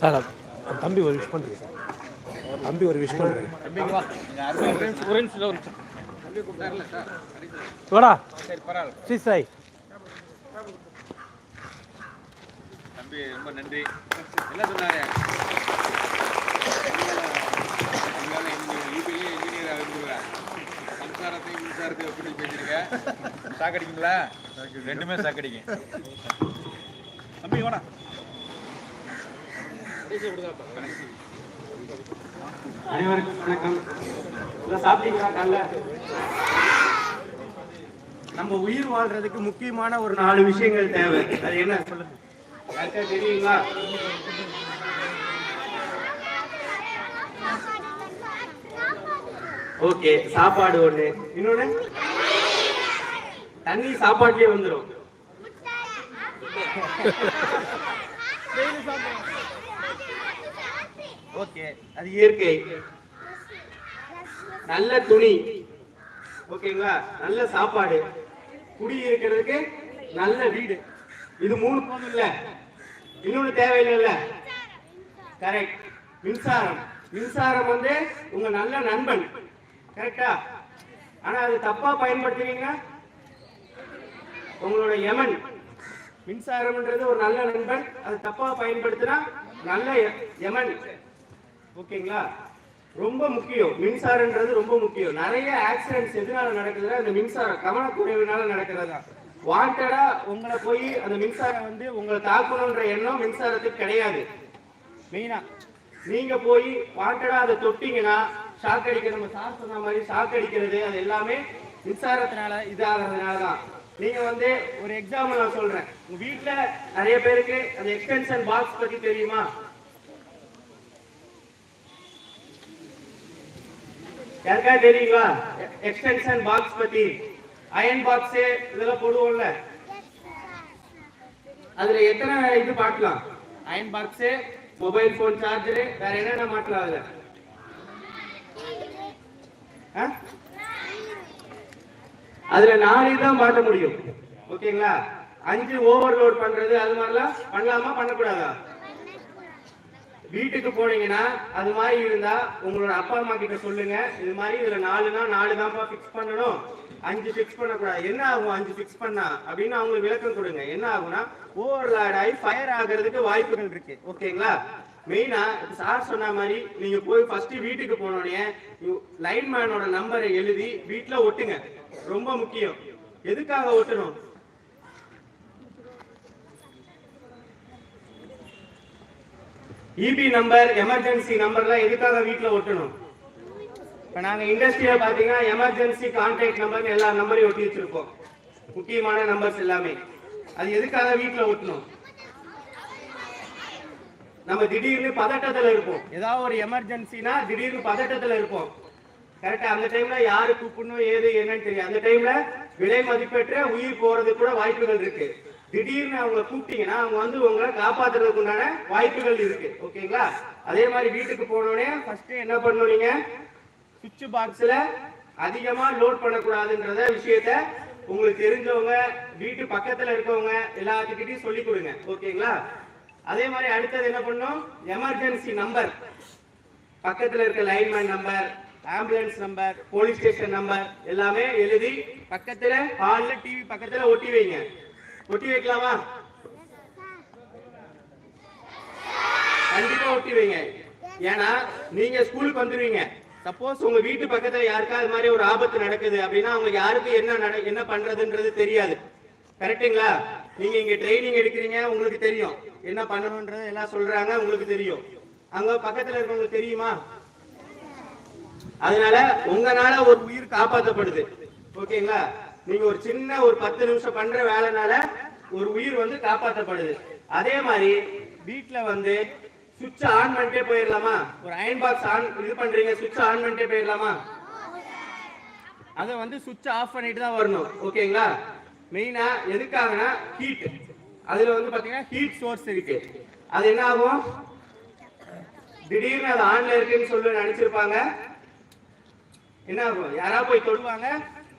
Sir தம்பி ஒரு wish பண்ணுறேன் சார். தம்பி ஒரு விஷ் பண்ணுறேன் வாடா. ஸ்ரீ சாய். தம்பி ரொம்ப நன்றி. என்ன சொன்னாரு? சம்சாரத்தையும் எப்படி பேசிருக்க சாக்கடிக்குங்களா? ரெண்டுமே சாக்கடிக்கும் தம்பி வாடா. அனைவருக்கும் வணக்கம். எல்லாம் சாப்பிட்டீங்களா காலைல? நம்ம உயிர் வாழ்றதுக்கு முக்கியமான ஒரு நாலு விஷயங்கள் தேவை. அது என்ன? சொல்லுங்க. தெரியுங்களா? ஓகே சாப்பாடு ஒண்ணு. இன்னொன்னு? தண்ணி சாப்பாட்டுலயே வந்துடும் ஓகே அது இயற்கை. நல்ல துணி. ஓகேங்களா? நல்ல சாப்பாடு. குடி இருக்கிறதுக்கு நல்ல வீடு. இது மூணு போதும் இல்ல. இன்னொன்னு தேவையில்லைல்ல. கரெக்ட் மின்சாரம். மின்சாரம் வந்து உங்க நல்ல நண்பன். கரெக்டா ஆனா அது தப்பா பயன்படுத்துவீங்க உங்களோட எமன். மின்சாரம்ன்றது ஒரு நல்ல நண்பன். அது தப்பா பயன்படுத்தினா நல்ல எமன். ஓகேங்களா? ரொம்ப முக்கியம். மின்சாரம்ன்றது ரொம்ப முக்கியம். நிறைய ஆக்சிடென்ட்ஸ் எதனால நடக்குதுன்னா அந்த மின்சாரம் கவனக்குறைவுனால நடக்கிறதா. வாண்டடா உங்களை போய் அந்த மின்சாரம் வந்து உங்களை தாக்கணுன்ற எண்ணம் மின்சாரத்துக்கு கிடையாது. மெயினா நீங்க போய் வாண்டடா அதை தொட்டீங்கன்னா ஷாக் அடிக்கிற நம்ம சார் சொன்ன மாதிரி ஷாக் அடிக்கிறது அது எல்லாமே மின்சாரத்தினால இதாகிறதுனால தான் நீங்க வந்து ஒரு எக்ஸாம்பிள் நான் சொல்றேன். உங்க வீட்ல நிறைய பேருக்கு அந்த எக்ஸ்டென்ஷன் பாக்ஸ் பத்தி தெரியுமா? யாருக்கா தெரியுங்களா? எக்ஸ்டென்ஷன் பாக்ஸ் பத்தி. அயன் பாக்ஸ் இதெல்லாம் போடுவோம்ல. அதுல எத்தனை இது பார்க்கலாம்? Iron box mobile phone charger வேற என்னென்ன மாட்டலாம் அதுல? அதுல நாலு தான் மாட்ட முடியும். ஓகேங்களா? அஞ்சு ஓவர்லோட் பண்றது அது மாதிரிலாம் பண்ணலாமா பண்ணக்கூடாதா? வீட்டுக்கு போனீங்கன்னா அது மாதிரி இருந்தா உங்களோட அப்பா அம்மா கிட்ட சொல்லுங்க. இது மாதிரி இதுல நாலுனா நாலு தான்ப்பா ஃபிக்ஸ் பண்ணணும். அஞ்சு ஃபிக்ஸ் பண்ணக்கூடாது. என்ன ஆகும் அஞ்சு ஃபிக்ஸ் பண்ணா? அப்படின்னு அவங்களுக்கு விளக்கம் கொடுங்க. என்ன ஆகும்னா ஓவர்லாட் ஆகி ஃபயர் ஆகிறதுக்கு வாய்ப்புகள் இருக்கு. ஓகேங்களா? மெயினா சார் சொன்ன மாதிரி நீங்க போய் ஃபர்ஸ்ட் வீட்டுக்கு போனோடனே லைன்மேனோட நம்பரை எழுதி வீட்டுல ஒட்டுங்க. ரொம்ப முக்கியம். எதுக்காக ஒட்டணும்? இபி நம்பர் எமர்ஜென்சி நம்பர்லாம் எதுக்காக வீட்டுல ஒட்டணும்? இப்ப நாங்க இண்டஸ்ட்ரியில பாத்தீங்கன்னா எமர்ஜென்சி கான்டாக்ட் நம்பர் எல்லா நம்பரையும் ஒட்டி வச்சிருப்போம். முக்கியமான நம்பர்ஸ் எல்லாமே. அது எதுக்காக வீட்டுல ஒட்டணும்? நம்ம திடீர்னு பதட்டத்துல இருப்போம். ஏதாவது ஒரு எமர்ஜென்சினா திடீர்னு பதட்டத்துல இருப்போம். கரெக்டா அந்த டைம்ல யாரு கூப்பிடணும் ஏது என்னன்னு தெரியும் அந்த டைம்ல விலை மதிப்பெற்ற உயிர் போறது கூட வாய்ப்புகள் இருக்கு. திடீர்னு அவங்க கூப்பிட்டீங்கன்னா அவங்க வந்து உங்களை காப்பாத்துறதுக்கு உண்டான வாய்ப்புகள் இருக்கு. ஓகேங்களா? அதே மாதிரி வீட்டுக்கு போனோடனே ஃபர்ஸ்ட் என்ன பண்ணணும் நீங்க? சுவிட்ச் பாக்ஸ்ல அதிகமா லோட் பண்ணக்கூடாதுன்றத விஷயத்த உங்களுக்கு தெரிஞ்சவங்க வீட்டு பக்கத்துல இருக்கவங்க எல்லாத்துக்கிட்டையும் சொல்லி கொடுங்க. ஓகேங்களா? அதே மாதிரி அடுத்தது என்ன பண்ணும் எமர்ஜென்சி நம்பர் பக்கத்துல இருக்க lineman number ambulance number police station number எல்லாமே எழுதி பக்கத்துல ஹால்ல டிவி பக்கத்துல ஒட்டி வைங்க. ஒட்டி வைக்கலாமா? கண்டிப்பா ஒட்டி வைங்க. ஏன்னா நீங்க ஸ்கூலுக்கு வந்துருவீங்க. சப்போஸ் உங்க வீட்டு பக்கத்துல யாருக்கா அது மாதிரி ஒரு ஆபத்து நடக்குது அப்படின்னா அவங்களுக்கு யாருக்கு என்ன நட என்ன பண்றதுன்றது தெரியாது. கரெக்ட்டுங்களா நீங்க இங்க ட்ரைனிங் எடுக்கிறீங்க உங்களுக்கு தெரியும். என்ன பண்ணணும்ன்றது எல்லாம் சொல்றாங்க உங்களுக்கு தெரியும். அங்க பக்கத்துல இருக்கவங்களுக்கு தெரியுமா? அதனால உங்களால ஒரு உயிர் காப்பாற்றப்படுது ஓகேங்களா? நீங்க ஒரு சின்ன ஒரு பத்து நிமிஷம் பண்ற வேலைனால ஒரு உயிர் வந்து காப்பாற்றப்படுது அதே மாதிரி வீட்டுல வந்து சுவிட்ச் ஆன் பண்ணிட்டே போயிடலாமா? ஒரு அயன் பாக்ஸ் ஆன் இது பண்றீங்க சுவிட்ச் ஆன் பண்ணிட்டே போயிடலாமா? அதை வந்து சுவிட்ச் ஆஃப் பண்ணிட்டு தான் வரணும். ஓகேங்களா? மெயினா எதுக்காகனா ஹீட் அதுல வந்து பாத்தீங்கன்னா ஹீட் சோர்ஸ் இருக்கு. அது என்ன ஆகும் திடீர்னு அது ஆன்ல இருக்குன்னு சொல்லி நினைச்சிருப்பாங்க. என்ன ஆகும் யாரா போய் தொடுவாங்க?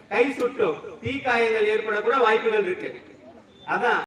கை சுட்டும். தீ காயங்கள் ஏற்பட கூட வாய்ப்புகள் இருக்கு. அதான்.